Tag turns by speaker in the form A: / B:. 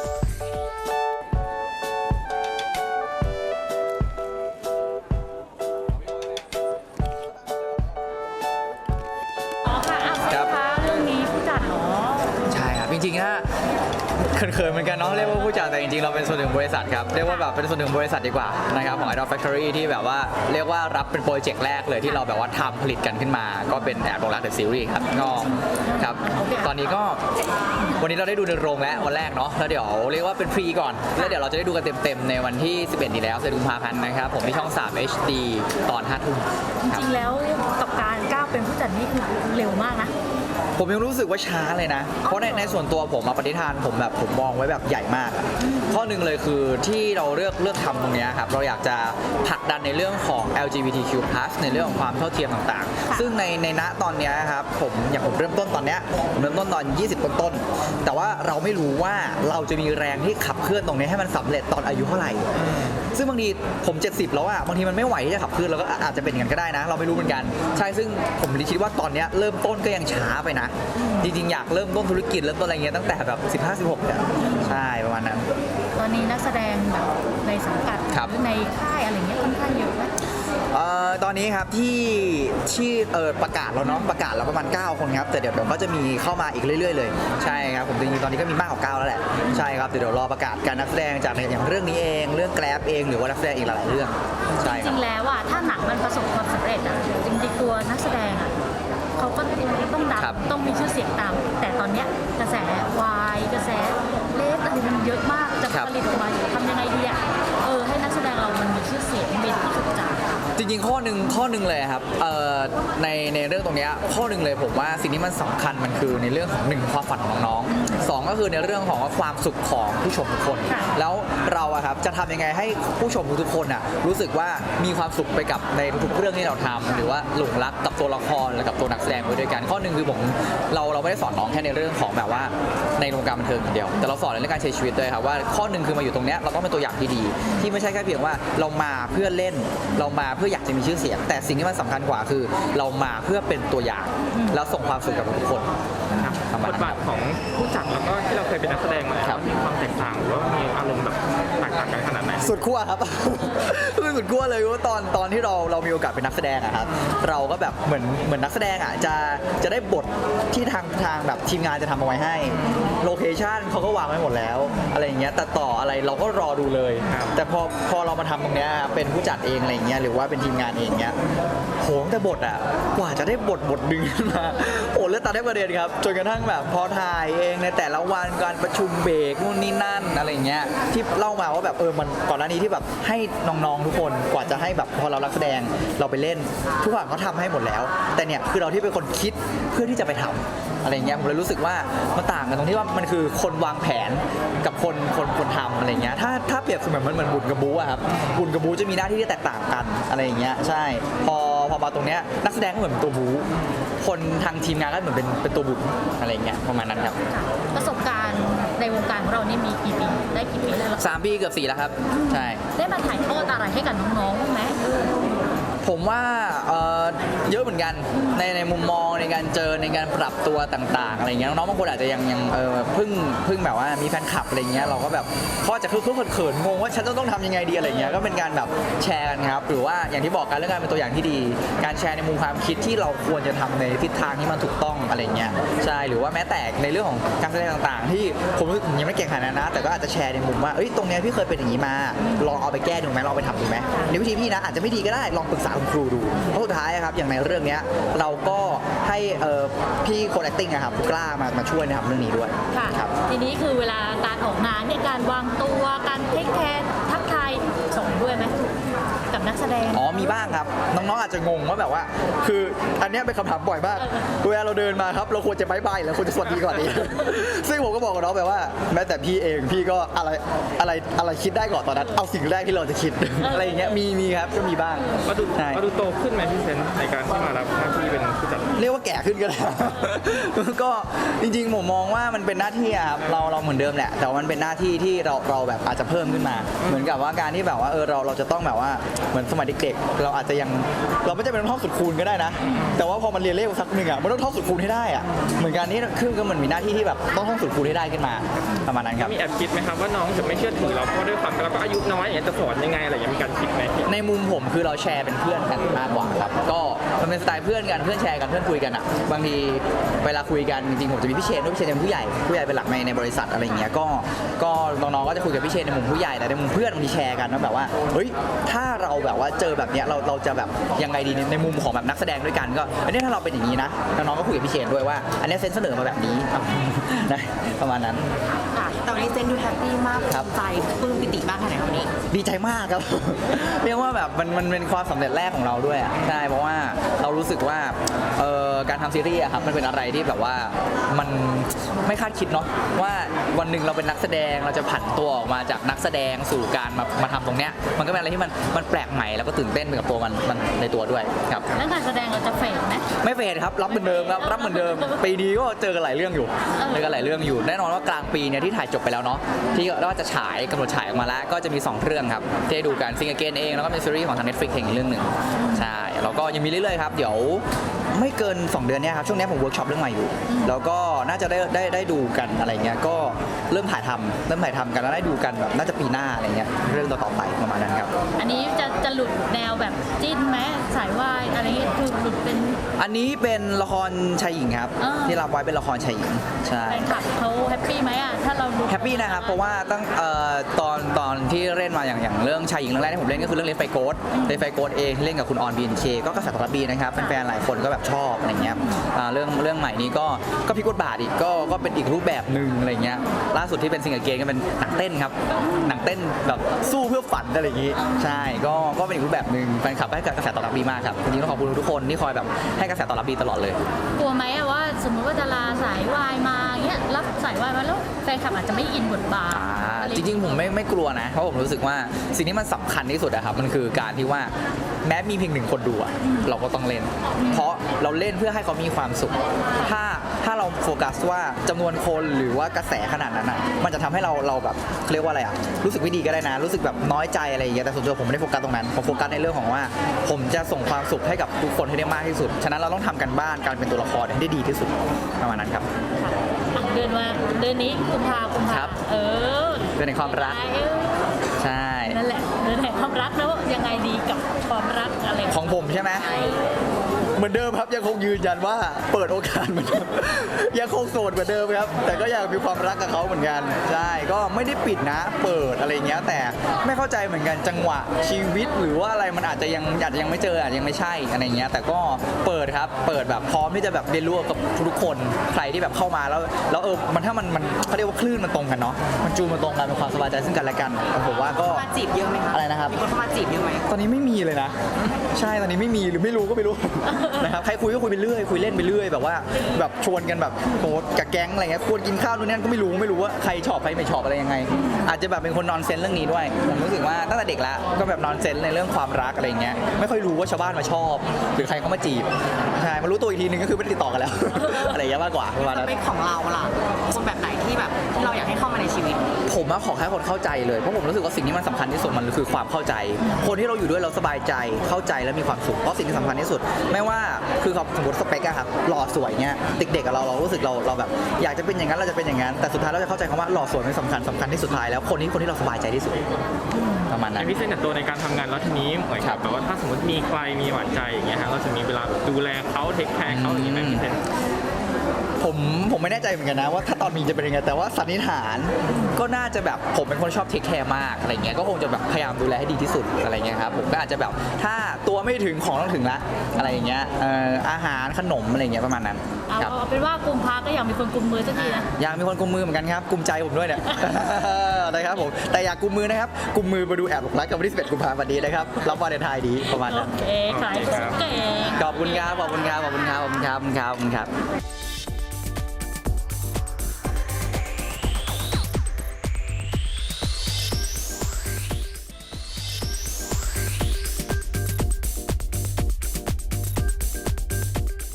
A: Música จริ
B: งๆถ้าเขินๆเหมือนกันเนาะเรียกว่าผู้จัดแต่จริงๆ เราเป็นส่วนหนึ่งบริษัทครับ เรียกว่าแบบเป็นส่วนหนึ่งบริษัทดีกว่านะครับของ Idol Factory ที่แบบว่าเรียกว่ารับเป็นโปรเจกต์แรกเลยที่เราแบบว่าทำผลิตกันขึ้นมา ก็เป็นแอบลงรักเดอะซีรีส์ครับก็ครับตอนนี้ก็วันนี้เราได้ดูในโรงแล้ววันแรกเนาะแล้วเดี๋ยวเรียกว่าเป็นฟรีก่อน แล้วเดี๋ยวเราจะได้ดูกันเต็มๆในวันที่ 11นี้แล้วเดือนกุมภาพันธ์นะครับผมที่ช่อง 3 HD ตอน5ทุ่ม
A: จริงๆแล้วกับการก้าวเป็นผู้จัดนี่คือเร็วมากนะ
B: ผมยังรู้สึกว่าช้าเลยนะ เพราะในในส่วนตัวผมมาปฏิฐานผมแบบผมมองไว้แบบใหญ่มากอะข้อหนึ่งเลยคือที่เราเลือกเลือกทำตรงเนี้ยครับเราอยากจะผลักดันในเรื่องของ LGBTQ+ ในเรื่องของความเท่าเทียมต่าง
A: ค่ะ
B: ๆซึ่งในในณตอนเนี้ยครับผมอย่างผมเริ่มต้นตอนเนี้ยผมเริ่มต้นตอน 20ต้นต้นๆแต่ว่าเราไม่รู้ว่าเราจะมีแรงที่ขับเคลื่อนตรงนี้ให้มันสำเร็จตอนอายุเท่าไหร่ ซึ่งบางทีผม 70 แล้วอะบางทีมันไม่ไหวที่จะขับเคลื่อนแล้วก็อาจจะเป็นอย่างนั้นก็ได้นะ เราไม่รู้เหมือนกันใช่ซึ่งผมคิดว่าตอนเนี้ยเริ่มต้นก็ยังช้าไปนะ จริงๆ อยากเริ่มต้นธุรกิจเริ่มต้นอะไรเงี้ยตั้งแต่แบบ 15 16เนี่ยใช่ประมาณนั้น
A: ตอนนี้นักแสดงแบบในสังกัด
B: ครับ
A: หรือในค่ายอะไรเงี้ยค่อนข้างเยอะไหม
B: เอ่อตอนนี้ครับที่ที่เออประกาศแล้วเนาะประกาศแล้วประมาณ 9 คนครับแต่เดี๋ยวเดี๋ยวก็จะมีเข้ามาอีกเรื่อย ๆ เลยใช่ครับผมจริงๆตอนนี้ก็มีมากกว่า 9 แล้วแหละใช่ครับเดี๋ยวเดี๋ยวรอประกาศการนักแสดงจากอย่างเรื่องนี้เองเรื่องแกร็บเองหรือว่านักแสดงอีกหลายๆเรื่องใช่
A: จ
B: ครั
A: ริ
B: บ
A: งๆแล้วอะถ้าหนังมันประสบความสำเร็จอะจริงๆตัวนักแสดงอะเขาก็ต้องดัง
B: ครับ
A: ต้องมีชื่อเสียงตาม แต่ตอนเนี้ยกระแสวา จจ
B: ริงๆ ข้อหนึ่งข้อหนึ่งเลยครับเอ่อในในเรื่องตรงเนี้ยข้อหนึ่งเลยผมว่าสิ่งที่มันสำคัญมันคือในเรื่องของหนึ่งความฝันของน้องๆสองก็คือในเรื่องของความสุขของผู้ชมทุกคน
A: ค่ะ
B: แล้วเราอะครับจะทำยังไงให้ผู้ชมทุกๆคนอะรู้สึกว่ามีความสุขไปกับในทุกๆเรื่องที่เราทำหรือว่าหลงรักกับตัวละครหรือกับตัวนักแสดงไปด้วยกัน ข้อหนึ่งคือผมเราเราไม่ได้สอนน้องแค่ในเรื่องของแบบว่าในวงการบันเทิงอย่างเดียว แต่เราสอนในเรื่องการใช้ชีวิตด้วยครับว่าข้อหนึ่งคือมาอยู่ตรงเนี้ยเราต้องเป็นตัวอย่างที่ดี ที่ไม่ใช่แค่เพียงว่าเรามาเพื่อเล่นเรามาเพื่ออยากจะมีชื่อเสียง แต่สิ่งที่มันสำคัญกว่าคือ เรามาเพื่อเป็นตัวอย่าง แล้วส่งความสุขกับทุกคนประมา
C: บ
B: ณ
C: ท
B: นั้น
C: บาทของผู้จัดแล้วก็ที่เราเคยเป็นนักแสดงมา
B: ครับ
C: มีความแตกต่างหรือว่ามีอารมณ์
B: สุดขั้วครับ คือสุดขั้วเลยว่าตอนตอนที่เราเรามีโอกาสเป็นนักแสดงอะครับ เราก็แบบเหมือนเหมือนนักแสดงอะจะจะได้บทที่ทางทางแบบทีมงานจะทำเอาไว้ให้ โลเคชั่นเขาก็วางไว้หมดแล้ว อะไรอย่างเงี้ยแต่ต่ออะไรเราก็รอดูเลย
C: ครับ
B: แต่พอพอเรามาทำตรงเนี้ยเป็นผู้จัดเองอะไรอย่างเงี้ยหรือว่าเป็นทีมงานเองเงี้ยโหตั้งแต่บทอะกว่าจะได้บทบทดึงขึ้นมา โอ้เลือดตาได้ประเด็นครับ จนกระทั่งแบบพอถ่ายเองในแต่ละวันการประชุมเบรกนู่นนี่นั่นอะไรเงี้ยที่เล่ามาว่าแบบเออมันก่อนหน้านี้ที่แบบให้น้องๆทุกคนกว่าจะให้แบบพอเรารับแสดงเราไปเล่น ทุกอย่างเขาทำให้หมดแล้ว แต่เนี่ยคือเราที่เป็นคนคิดเพื่อที่จะไปทำอะไรเงี้ยผมเลยรู้สึกว่ามันต่างกันตรงที่ว่ามันคือคนวางแผนกับคนคนคนทำอะไรเงี้ยถ้าถ้าเปรียบเสมือนมันเหมือนบุญกับบูอะครับบุญกับบูจะมีหน้าที่ที่แตกต่างกันอะไรอย่างเงี้ยใช่พอ พอมาตรงเนี้ยนักแสดงก็เหมือนเป็นตัวบูคนทางทีมงานก็เหมือนเป็นเป็นตัวบุญอะไรเงี้ยประมาณนั้นครับ
A: ค่ะประสบการณ์ในวงการของเรานี่มีกี่ปีได้กี่ปีแล้วล่ะ
B: สามปีเกือบสี่แล้วครับใช่
A: ได้มาถ่ายทอดอะไรให้กับน้องๆบ้างไหม
B: ผมว่าเอ่อเยอะ เหมือนกันในในมุมมองในการเจอในการปรับตัวต่าง ๆ อะไรเงี้ยน้องๆบางคนอาจจะยังยังเออเพิ่งเพิ่งแบบว่ามีแฟนคลับอะไรเงี้ยเราก็แบบเขาอาจจะคือเพิ่งเขินๆงงว่าฉันจะต้องทำยังไงดีอะไรเงี้ยก็เป็นการแบบแชร์กันครับหรือว่าอย่างที่บอกกันเรื่องการเป็นตัวอย่างที่ดี การแชร์ในมุมความคิดที่เราควรจะทำในทิศทางที่มันถูกต้องอะไรเงี้ยใช่หรือว่าแม้แต่ในเรื่องของการแสดงต่างๆ ที่ผมรู้สึกผมยังไม่เก่งขนาดนั้นนะ แต่ก็อาจจะแชร์ในมุมว่าเอ้ยตรงเนี้ยพี่เคยเป็นอย่างนี้มาลองเอาไปแก้ดูไหมลองไปทำดูไหมในวิธีพี่นะอาจจะไม่ดีก็ได้ลองปรึกษาคุณครูดูเพราะสุดท้ายอะครับอย่างในเรื่องเนี้ยเราก็ให้เอ่อพี่คน acting อะครับกล้ามามาช่วยนะครับเรื่องนี้ด้วย
A: ค่ะ
B: ครับ
A: ทีนี้คือเวลาการออกงานเนี่ยการวางตัวการเทคแคร์ทักทายส่งด้วยไหม กับนักแสดง
B: อ๋อมีบ้างครับ น้องๆอาจจะงงว่าแบบว่า คืออันเนี้ยเป็นคำถามบ่อยมาก
A: เออ
B: เวลาเราเดินมาครับ เราควรจะบายบายหรือควรจะสวัสดีก่อนดี ซึ่งผมก็บอกกับน้องไปว่า แม้แต่พี่เองพี่ก็อะไรอะไรอะไรคิดได้ก่อนตอนนั้น เอาสิ่งแรกที่เราจะคิด อะไรอย่างเงี้ยมีมีครับก็มีบ้าง
C: ก็ดู
B: ใช่
C: ก็ดูโตขึ้นไหมพี่เซนในการที่มารับหน้าที่เป็นผู้จัด
B: เรียกว่าว่าแก่ขึ้นก็ได้ก็จริงๆผมมองว่ามันเป็นหน้าที่อะครับเราเราเหมือนเดิมแหละแต่ว่ามันเป็นหน้าที่ที่เราเราแบบอาจจะเพิ่มขึ้นมา เหมือนกับว่าการที่แบบว่าเออเราเราจะต้องแบบว่าเหมือนสมัยเด็กๆ เราอาจจะยังเราไม่จำเป็นต้องท่องสุดคูณก็ได้นะ แต่ว่าพอมันเรียนเลขสักหนึ่งอะมันต้องท่องสุดคูณให้ได้อะเหมือนกันนี่คือก็เหมือนมีหน้าที่ที่แบบต้องท่องสุดคูณให้ได้ขึ้นมาประมาณนั้นครับ
C: มีแอบคิดไหมครับว่าน้องจะไม่เชื่อถือเราเพราะด้วยความที่เราก็อายุน้อยอย่างเงี้ยจะสอนยังไงอะไรอย่างเงี้ยมีการคิดไหม
B: ในมุมผมคือเราแชร์เป็นเพื่อนกันมากกว่าครับก็มันเป็นสไตล์เพื่อนกันเพื่อนแชร์กันเพื่อนคุยกันอะบางทีเวลาคุยกันจริงๆผมจะมีพี่เชนด้วยพี่เชนเป็นผู้ใหญ่ผู้ใหญ่เป็นหลักในในบริษัทอะไรอย่างเงี้ยก็ก็น้องๆก็จะคุยกับพี่เชนในมุมผู้ใหญ่แต่ในมุมเพื่อนบางทีแชร์กันว่าแบบว่าเฮ้ยถ้าเราแบบว่าเจอแบบเนี้ยเราเราจะแบบยังไงดีในในมุมของแบบนักแสดงด้วยกันก็อันนี้ถ้าเราเป็นอย่างนี้นะน้องๆก็คุยกับพี่เชนด้วยว่า อันนี้เซนเสนอมาแบบนี้นะประมาณนั้น
D: ค่ะแต่วันนี้เจนดูแฮปปี้มาก
B: ครับ
D: ภูมิใจปลื้มปิติมากขนาดไหนวันนี้
B: ดีใจมากครับ เรียกว่าแบบมันมันเป็นความสำเร็จแรกของเราด้วยอะใช่เพราะว่าเรารู้สึกว่าเอ่อการทำซีรีส์อะครับมันเป็นอะไรที่แบบว่ามันไม่คาดคิดเนาะว่าวันหนึ่งเราเป็นนักแสดงเราจะผันตัวออกมาจากนักแสดงสู่การมามาทำตรงเนี้ยมันก็เป็นอะไรที่มันมันแปลกใหม่แล้วก็ตื่นเต้นไปกับตัวมันมันในตัวด้วยครับ
A: แล้วการแสดงเราจะเฟดไหม
B: ไม่เฟดครับรับเหมือนเดิมครับรับเหมือนเดิม ปีนี้ก็เจอกันหลายเรื่องอยู่
A: เออ
B: เจอกันหลายเรื่องอยู่แน่นอนว่ากลางปีเนี่ยที่ถ่ายจบไปแล้วเนาะที่ว่าจะฉายกำหนดฉายออกมาแล้วก็จะมี 2 เรื่องครับที่ให้ดูกันซิงเกิลเองแล้วก็เป็นซีรีส์ของทาง Netflix เองอีกเรื่องหนึ่งใช่แล้วก็ยังมีเรื่อยๆครับเดี๋ยวไม่เกิน 2 เดือนเนี้ยครับช่วงเนี้ยผมเวิร์กช็อปเรื่องใหม่อยู่ แล้วก็น่าจะได้ได้ได้ดูกันอะไรเงี้ยก็ เริ่มถ่ายทำเริ่มถ่ายทำกันแล้วได้ดูกันแบบน่าจะปีหน้าอะไรเงี้ยเรื่องต่อๆไปประมาณนั้นครับ
A: อันนี้จะจะหลุดแนวแบบจิ้นไหมสายวายอะไรเงี้ยคือหลุดเป็น
B: อันนี้เป็นละครชายหญิงครับ
A: อ่า
B: ที่รับไว้เป็นละครชายหญิงใช่
A: แฟนคลับเขาแฮปปี้ไหมอะถ้าเราหลุด
B: แฮปปี้นะครับ เพราะว่าตั้งเอ่อตอนตอนที่เล่นมาอย่างอย่างเรื่องชายหญิงเรื่องแรกที่ผมเล่นก็คือเรื่องเลนไฟโกดเลนไฟโกดเองที่เล่นกับคุณออนบีนเคก็กระแสตอบรับดีนะครับแฟนๆหลายคนก็แบบชอบอะไรเงี้ยอ่าเรื่องเรื่องใหม่นี้ก็ก็พลิกบทบาทอีกก็ก็เป็นอีกรูปแบบหนึ่งอะไรเงี้ยล่าสุดที่เป็นซิงเกิลเกนก็เป็นหนังเต้นครับหนังเต้นแบบสู้เพื่อฝันอะไรอย่างงี้ใช่ก็ก็เป็นอีกรูปแบบหนึ่งแฟนคลับให้กระแสตอบรับดีมากครับจริงๆต้องขอบคุณทุกคนที่คอยแบบให้กระแสตอบรับดีตลอดเลย
A: กลัวไหมอะว่าสมมติว่าดาราสายวายมาายวายมาแล้วแฟนคลับอาจจะไม่อินบทบาท
B: อ่า
A: อะไจ
B: ริงๆผมไม่ไม่กลัวนะ เพราะผมรู้สึกว่าสิ่งที่มันสำคัญที่สุดอะครับมันคือการที่ว่าแม้มีเพียงหนึ่งคนดูอะเราก็ต้องเล่น เพราะเราเล่นเพื่อให้เขามีความสุข ถ้าถ้าเราโฟกัสว่าจำนวนคนหรือว่ากระแสขนาดนั้นอะมันจะทำให้เราเราแบบเขาเรียกว่าอะไรอะรู้สึกไม่ดีก็ได้นะ รู้สึกแบบน้อยใจอะไรอย่างเงี้ยแต่ส่วนตัวผมไม่ได้โฟกัสตรงนั้นผมโฟกัสในเรื่องของว่า ผมจะส่งความสุขให้กับทุกคนให้ได้มากที่สุด ฉะนั้นเราต้องทำกันบ้านการเป็นตัวละครให้ได้ดีที่สุดประมาณนั้นครับ
A: ค่ะอะ เดือนว่าเดือนนี้กุมภากุม
B: ค
A: ภา
B: รับ
A: เออ
B: เดือนแห่งความรัก
A: เออ
B: ใช่
A: นั่นแหละเดือนแห่งความรักแล้วยังไงดีกับความรักอะไร
B: ของผมใช่ไหม เหมือนเดิมครับยังคงยืนยันว่าเปิดโอกาสเหมือนเดิมยังคงโสดเหมือนเดิมครับ แต่ก็อยากมีความรักกับเขาเหมือนกันใช่ก็ไม่ได้ปิดนะ เปิดอะไรเงี้ยแต่ไม่เข้าใจเหมือนกันจังหวะชีวิตหรือว่าอะไรมันอาจจะยังอาจจะยังไม่เจออาจจะยังไม่ใช่อะไรเงี้ยแต่ก็เปิดครับเปิดแบบพร้อมที่จะแบบเรียนรู้กับทุกๆคนใครที่แบบเข้ามาแล้วแล้วเออมันถ้ามันมันเขาเรียกว่าคลื่นมันตรงกันเนาะมันจูนมันตรงกันเป็นความสบายใจซึ่งกันและกันผมว่าก็
D: มาจีบเยอะไหมคะ
B: อะไรนะครับ
D: มีคนเข้ามาจีบเยอะไหม
B: ตอนนี้ไม่มีเลยนะ ใช่ตอนนี้ไม่มีหรือไม่รู้ก็ไม่รู้นะครับใครคุยก็คุยไปเรื่อยคุยเล่นไปเรื่อยแบบว่าแบบชวนกันแบบโหกับแก๊งอะไรเงี้ยควรกินข้าวนู่นนั่นก็ไม่รู้ไม่รู้ว่าใครชอบใครไม่ชอบอะไรยังไง อาจจะแบบเป็นคนนอนเซนเรื่องนี้ด้วยผมรู้สึกว่าตั้งแต่เด็กแล้วก็แบบนอนเซนในเรื่องความรักอะไรเงี้ยไม่ค่อยรู้ว่าชาวบ้านมาชอบ หรือใครเขามาจีบใช่มารู้ตัวอีกทีนึงก็คือไม่ได้ติดต่อกันแล้ว อะไรอย่างเงี้ยมากกว่าประมาณ
D: ส
B: นั้น
D: เปคของเราล่ะคนแบบไหนที่แบบที่เราอยากให้เข้ามาในชีวิต
B: ผมอะขอแค่คนเข้าใจเลยเพราะผมรู้สึกว่าสิ่งที่มันสำคัญที่สุดมันคือความเข้าใจ คนที่เราอยู่ด้วยเราสบายใจเข้าใจและมีความสุขเพราะสิ่งที่สำคัญที่สุด ไม่ว่าคือสมมติสเปกอะครับหล่อสวยเงี้ยเด็กๆกับเราเรารู้สึกเราเราแบบ อยากจะเป็นอย่างนั้นเราจะเป็นอย่างนั้นแต่สุดท้ายเราจะเข้าใจคำว่าหล่อสวยไม่สำคัญสำคัญที่สุดท้ายแล้วคนนี้คนที่เราสบายใจที่สุดประมาณนั้น
C: พี่เศษในตัวในการทำงานแล้วทีนี้เหมือนกับแบบว่าถ้าสมมติมีใครมีหวานใจอย่างเงี้ยฮะเราจะมีเวลาแบบดูแลเขาเทคแคร์เขาอย่างเงี้ยไหมพี่เซน
B: ผมผมไม่แน่ใจเหมือนกันนะว่าถ้าตอนมีจะเป็นยังไงแต่ว่าสันนิษฐานก็น่าจะแบบผมเป็นคนชอบเทคแคร์มากอะไรเงี้ยก็คงจะแบบพยายามดูแลให้ดีที่สุดอะไรเงี้ยครับผมก็อาจจะแบบถ้าตัวไม่ถึงของต้องถึงละอะไรอย่างเงี้ยเอ่ออาหารขนมอะไรเงี้ยประมาณนั้น
A: เอา
B: ครับ
A: เอาเป็นว่ากุมภาก็อยากมีคนกุมมือสักทีนะ
B: อยากมีคนกุมมือเหมือนกันครับกุมใจผมด้วยเนี่ย นะครับผมแต่อยากกุมมือนะครับกุมมือมาดูแอบหลงรักกับวันที่11กุมภาพันธ์นี้นะครับรับวาเลนไทน์ดีประมาณ
A: โอ
B: นั้น
A: เคขายของเก่ง
B: ขอบคุณครับขอบคุณครับขอบคุณครับขอบคุณครับขอบคุณครับ